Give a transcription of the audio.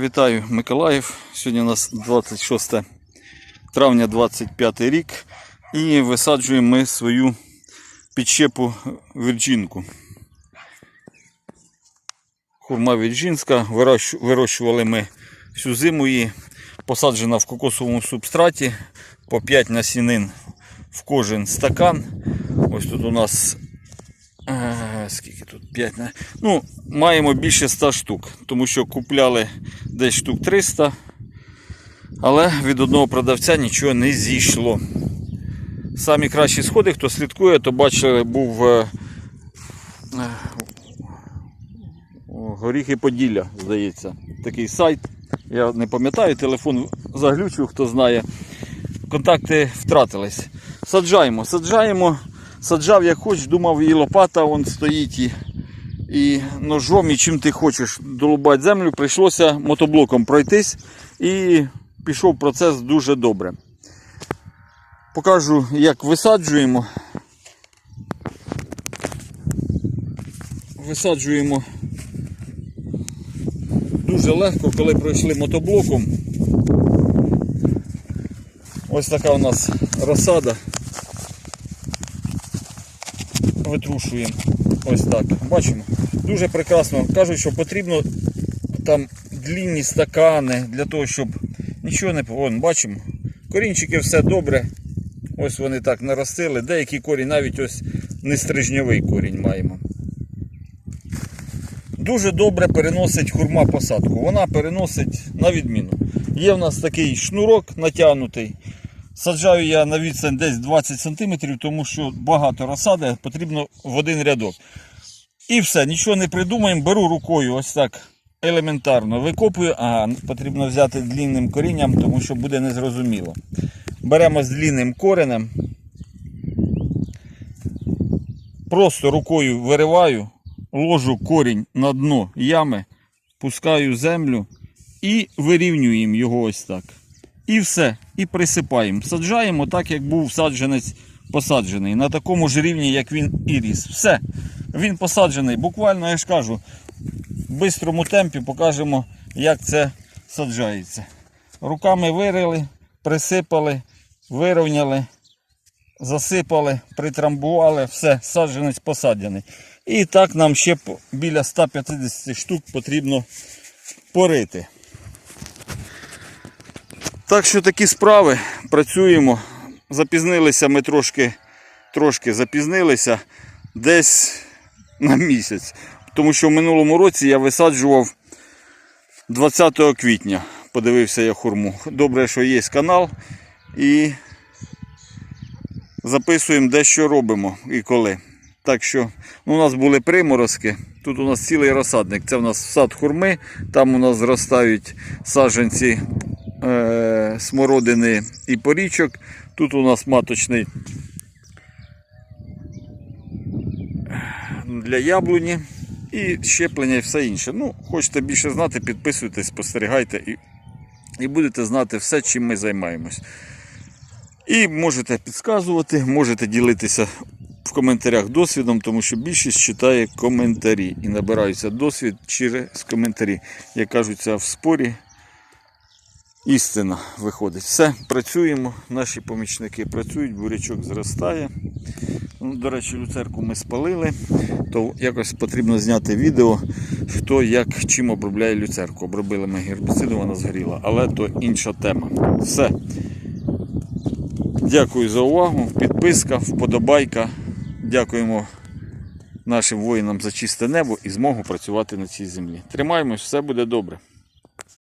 Вітаю Миколаїв. Сьогодні у нас 26 травня 25 рік. І висаджуємо ми свою підщепу вірджинку. Хурма вірджинська. Вирощували ми всю зиму її. Посаджена в кокосовому субстраті по 5 насінин в кожен стакан. Ось тут у нас Е, Скільки тут? 5. на- Ну, маємо більше 100 штук, тому що купляли десь штук 300, але від одного продавця нічого не зійшло. Самі кращі сходи, хто слідкує, то бачили, був е, е, Горіхи Поділля, здається, такий сайт. Я не пам'ятаю, телефон заглючив, хто знає. Контакти втратились. Саджаємо, саджаємо. Саджав як хоч, думав, і лопата вон стоїть, і, і ножом, і чим ти хочеш долубати землю, прийшлося мотоблоком пройтись і пішов процес дуже добре. Покажу, як висаджуємо. Висаджуємо дуже легко, коли пройшли мотоблоком. Ось така у нас розсада витрушуємо. Ось так. Бачимо. Дуже прекрасно. Кажуть, що потрібно там длінні стакани для того, щоб нічого не Вон, бачимо. Корінчики все добре. Ось вони так наростили. Деякий корінь, навіть ось нестрижньовий корінь маємо. Дуже добре переносить хурма посадку. Вона переносить на відміну. Є в нас такий шнурок натягнутий. Саджаю я на відстань десь 20 см, тому що багато розсади, потрібно в один рядок. І все, нічого не придумаємо, беру рукою ось так елементарно викопую. Ага, потрібно взяти длінним корінням, тому що буде незрозуміло. Беремо з длінним коренем. Просто рукою вириваю, ложу корінь на дно ями, пускаю землю і вирівнюємо його ось так. І все. І присипаємо. Саджаємо так, як був саджанець посаджений. На такому ж рівні, як він і ріс. Все. Він посаджений. Буквально, я ж кажу, в бистрому темпі покажемо, як це саджається. Руками вирили, присипали, вирівняли, засипали, притрамбували, все, саджанець посаджений. І так нам ще біля 150 штук потрібно порити. Так що такі справи, працюємо. Запізнилися ми трошки, трошки запізнилися десь на місяць. Тому що в минулому році я висаджував 20 квітня. Подивився я хурму. Добре, що є канал. І записуємо де що робимо і коли. Так що ну, у нас були приморозки. Тут у нас цілий розсадник. Це у нас сад хурми, там у нас зростають саджанці е, смородини і порічок. Тут у нас маточний для яблуні і щеплення і все інше. Ну, хочете більше знати, підписуйтесь, спостерігайте і, і будете знати все, чим ми займаємось. І можете підказувати, можете ділитися в коментарях досвідом, тому що більшість читає коментарі і набираються досвід через коментарі. Як кажуться в спорі, істина виходить. Все, працюємо, наші помічники працюють, бурячок зростає. Ну, До речі, люцерку ми спалили, то якось потрібно зняти відео, хто як чим обробляє люцерку. Обробили ми гербіцидом, вона згоріла, але то інша тема. Все. Дякую за увагу. Підписка, вподобайка. Дякуємо нашим воїнам за чисте небо і змогу працювати на цій землі. Тримаємось, все буде добре.